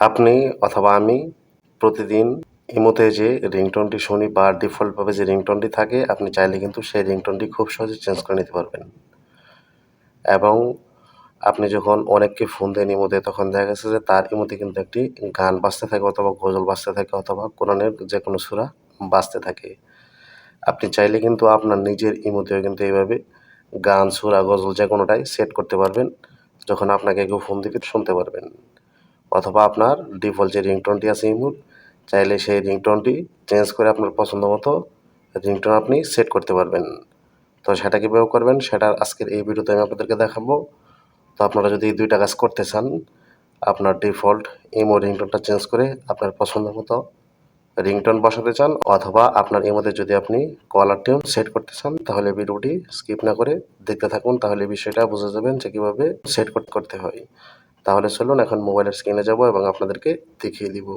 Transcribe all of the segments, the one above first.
আপনি অথবা আমি প্রতিদিন ইমোতে যে রিংটোনটি শুনি বা ডিফল্টভাবে যে রিংটোনটি থাকে, আপনি চাইলে কিন্তু সেই রিংটোনটি খুব সহজে চেঞ্জ করে নিতে পারবেন। এবং আপনি যখন অনেককে ফোন দেন ইমোতে, তখন দেখা গেছে যে তার ইমোতে কিন্তু একটি গান বাজতে থাকে অথবা গজল বাজতে থাকে অথবা কোরআনের যে কোনো সুরা বাজতে থাকে। আপনি চাইলে কিন্তু আপনার নিজের ইমোতেও কিন্তু এইভাবে গান, সুরা, গজল যে কোনোটাই সেট করতে পারবেন। যখন আপনাকে কেউ ফোন দিবে, শুনতে পারবেন। অথবা আপনার ডিফল্ট যে রিংটোনটি আছে ইমোর চাইলে সেই রিংটোনটি চেঞ্জ করে আপনার পছন্দ মতো রিংটোন আপনি সেট করতে পারবেন। তো সেটা কীভাবে করবেন, সেটা আজকের এই ভিডিওতে আমি আপনাদেরকে দেখাবো। তো আপনারা যদি এই দুইটা কাজ করতে চান, আপনার ডিফল্ট ইমো রিংটোনটা চেঞ্জ করে আপনার পছন্দ মতো রিংটোন বসাতে চান, অথবা আপনার ইমোতে যদি আপনি কলার টিউন সেট করতে চান, তাহলে ভিডিওটি স্কিপ না করে দেখতে থাকুন, তাহলে বিষয়টা বুঝে যাবেন যে কীভাবে সেট করতে হয়। তাহলে চলুন এখন মোবাইলের স্ক্রিনে যাব এবং আপনাদেরকে দেখিয়ে দিব।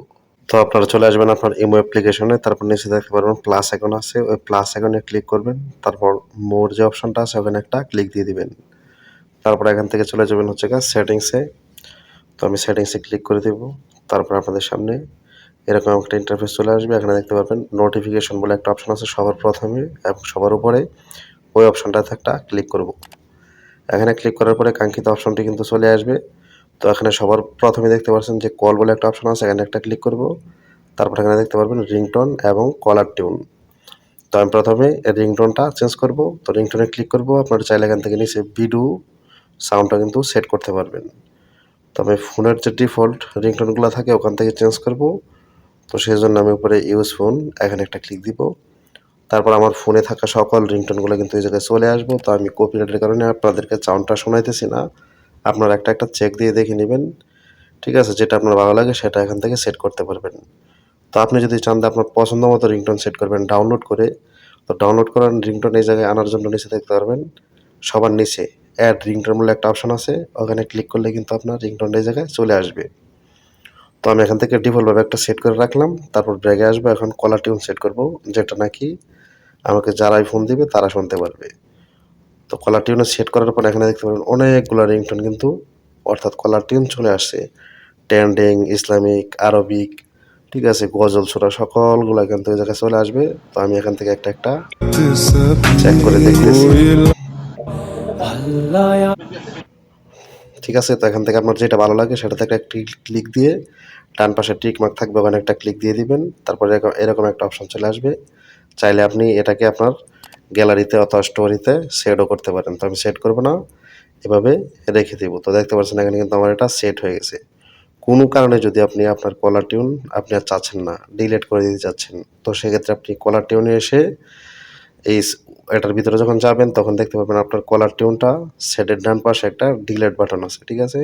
তো আপনারা চলে আসবেন আপনার ইমো অ্যাপ্লিকেশনে তারপর নিচে দেখতে পারবেন প্লাস আইকন আছে, ওই প্লাস আইকনে ক্লিক করবেন, তারপর মোর যে অপশনটা আছে ওখানে একটা ক্লিক দিয়ে দিবেন। তারপর এখান থেকে চলে যাবেন হচ্ছে গা সেটিংসে তো আমি সেটিংসে ক্লিক করে দেব, তারপর আপনাদের সামনে এরকম একটা ইন্টারফেস চলে আসবে, এখানে দেখতে পাবেন নোটিফিকেশন বলে একটা অপশন আছে সবার প্রথমে এবং সবার উপরে, ওই অপশনটাতে একটা ক্লিক করব। এখানে ক্লিক করার পরে কাঙ্ক্ষিত অপশনটি কিন্তু চলে আসবে। তো এখানে সবার প্রথমে দেখতে পাচ্ছেন যে কল বলে একটা অপশন আছে, এখানে একটা ক্লিক করব। তারপর এখানে দেখতে পারবেন রিংটোন এবং কলার টিউন তো আমি প্রথমে রিংটোনটা চেঞ্জ করব। তো রিংটোনে ক্লিক করব, আপনারা চাইলে এখান থেকে নিচে বিডু সাউন্ডটা কিন্তু সেট করতে পারবেন। তবে ফোনের যে ডিফল্ট রিংটোনগুলো থাকে, ওখান থেকে চেঞ্জ করব। তো সেই জন্য আমি উপরে ইউজ ফোন এখানে একটা ক্লিক দিব। তারপর আমার ফোনে থাকা সকল রিংটোনগুলো কিন্তু এই জায়গায় চলে আসব। তো আমি কপিরাইটের কারণে আপনাদেরকে সাউন্ডটা শোনাইতেছি না। আপনারা একটা একটা চেক দিয়ে দেখে নেবেন, ঠিক আছে? যেটা আপনার ভালো লাগে সেটা এখান থেকে সেট করতে পারবেন। তো আপনি যদি চান আপনার পছন্দ মতো রিংটোন সেট করবেন ডাউনলোড করে, তো ডাউনলোড করার রিংটোন এই জায়গায় আনার জন্য নিচে দেখতে পারবেন, সবার নিচে অ্যাড রিংটোন বলে একটা অপশন আছে, ওখানে ক্লিক করলে কিন্তু আপনার রিংটোনটা এই জায়গায় চলে আসবে। তো আমি এখান থেকে ডিফল্টভাবে একটা সেট করে রাখলাম, তারপর ব্রেগে আসব, এখন কলার টিউন সেট করব, যেটা নাকি আমাকে যারাই ফোন দিবে তারা শুনতে পারবে। তো কলার টিউনে সেট করার পর এখানে দেখতে পাবেন অনেকগুলো রিংটোন কিন্তু, অর্থাৎ কলার টিউন চলে আসছে। ট্যান্ডিং ইসলামিক আরবিক ঠিক আছে, গজল ছোড়া সকলগুলো কিন্তু এই জায়গায় চলে আসবে। তো আমি এখান থেকে একটা একটা চেক করে দেখতেছি। ঠিক আছে, তো এখান থেকে আপনার যেটা ভালো লাগে সেটাতে একটা ক্লিক দিয়ে ডান পাশে টিক মার্ক থাকবে, ওখানে একটা ক্লিক দিয়ে দিবেন। তারপরে এরকম একটা অপশন চলে আসবে। চাইলে আপনি এটাকে আপনার গ্যালারিতে অথবা স্টোরিতে সেটও করতে পারেন। তো আমি সেট করব না, এভাবে রেখে দেবো। তো দেখতে পাচ্ছেন এখানে কিন্তু আমার এটা সেট হয়ে গেছে। কোনো কারণে যদি আপনি আপনার কলার টিউন আপনি আর চাচ্ছেন না ডিলেট করে দিতে চাচ্ছেন, তো সেক্ষেত্রে আপনি কলার টিউনে এসে এই এটার ভিতরে যখন যাবেন, তখন দেখতে পাবেন আপনার কলার টিউনটা সেটের ডান পাশে একটা ডিলেট বাটন আছে, ঠিক আছে?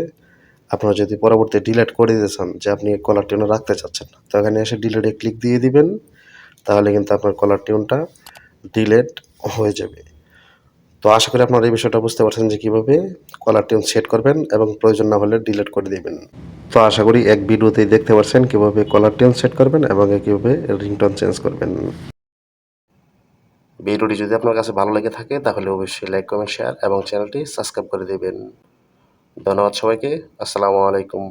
আপনারা যদি পরবর্তী ডিলেট করে দিতে চান যে আপনি কলার টিউনে রাখতে চাচ্ছেন না, তো এখানে এসে ডিলেটে ক্লিক দিয়ে দিবেন, তাহলে কিন্তু আপনার কলার টিউনটা ডিলেট হয়ে যাবে। তো আশা করি আপনারা এই বিষয়টা বুঝতে পারছেন যে কীভাবে কলার টিউন সেট করবেন এবং প্রয়োজন না হলে ডিলিট করে দেবেন। তো আশা করি এক ভিডিওতেই দেখতে পাচ্ছেন কীভাবে কলার টিউন সেট করবেন এবং কীভাবে রিংটোন চেঞ্জ করবেন। ভিডিওটি যদি আপনার কাছে ভালো লেগে থাকে, তাহলে অবশ্যই লাইক কমেন্ট শেয়ার এবং চ্যানেলটি সাবস্ক্রাইব করে দেবেন। ধন্যবাদ সবাইকে। আসসালামু আলাইকুম।